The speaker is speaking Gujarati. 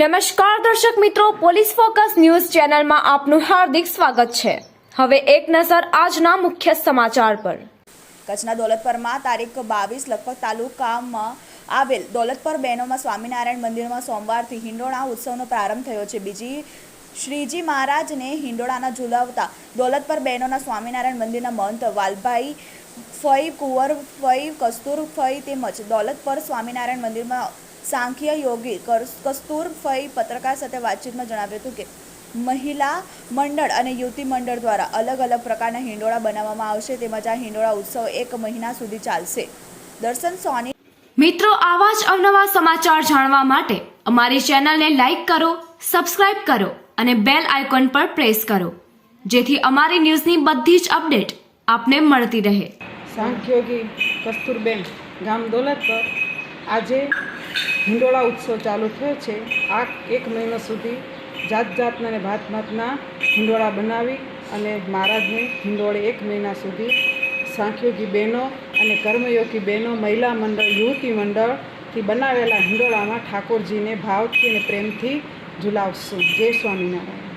નમસ્કાર દર્શક મિત્રો, પોલીસ ફોકસ ન્યૂઝ ચેનલમાં આપનું હાર્દિક સ્વાગત છે. હવે એક નજર આજના મુખ્ય સમાચાર પર. કચ્છના દોલતપરમાં તારીખ બાવીસ લખપત તાલુકામાં આવેલ દોલતપર બહેનોમાં સ્વામિનારાયણ મંદિરમાં સોમવારથી હિંડોળા ઉત્સવનો પ્રારંભ થયો છે. બીજી શ્રીજી મહારાજને હિંડોળાના ઝુલાવતા દોલતપર બહેનોના સ્વામિનારાયણ મંદિરના મહંત વાલભાઈ ફઈ કુંવર, ફઈ કસ્તુર ફઈ તેમજ દોલતપર સ્વામિનારાયણ મંદિરમાં સાંખ્ય યોગી કસ્તુરફઈ કસ્તુર ફઈ પત્રકાર સાથે વાતચીતમાં જણાવ્યું હતું કે મહિલા મંડળ અને યુવતી મંડળ દ્વારા અલગ અલગ પ્રકારના હિંડોળા બનાવવામાં આવશે તેમજ આ હિંડોળા ઉત્સવ એક મહિના સુધી ચાલશે. દર્શન સોની મિત્રો આવા જ અવનવા સમાચાર જાણવા માટે અમારી ચેનલને લાઈક કરો સબસ્ક્રાઇબ કરો અને બેલ આઇકોન પર પ્રેસ કરો જેથી અમારી ન્યૂઝની બધી જ અપડેટ આપને મળતી રહે. સાંખ્યોગી કસ્તુરબેન ગામ દોલતપર. આજે હિંડોળા ઉત્સવ ચાલુ થયો છે. આ એક મહિનો સુધી જાત જાતના અને ભાત ભાતના હિંડોળા બનાવી અને મહારાજને હિંડોળે એક મહિના સુધી સાંખ્યોગી બહેનો અને કર્મયોગી બહેનો, મહિલા મંડળ, યુવતી મંડળથી બનાવેલા હિંડોળામાં ઠાકોરજીને ભાવથી અને પ્રેમથી ઝુલાવશું. જય સ્વામિનારાયણ.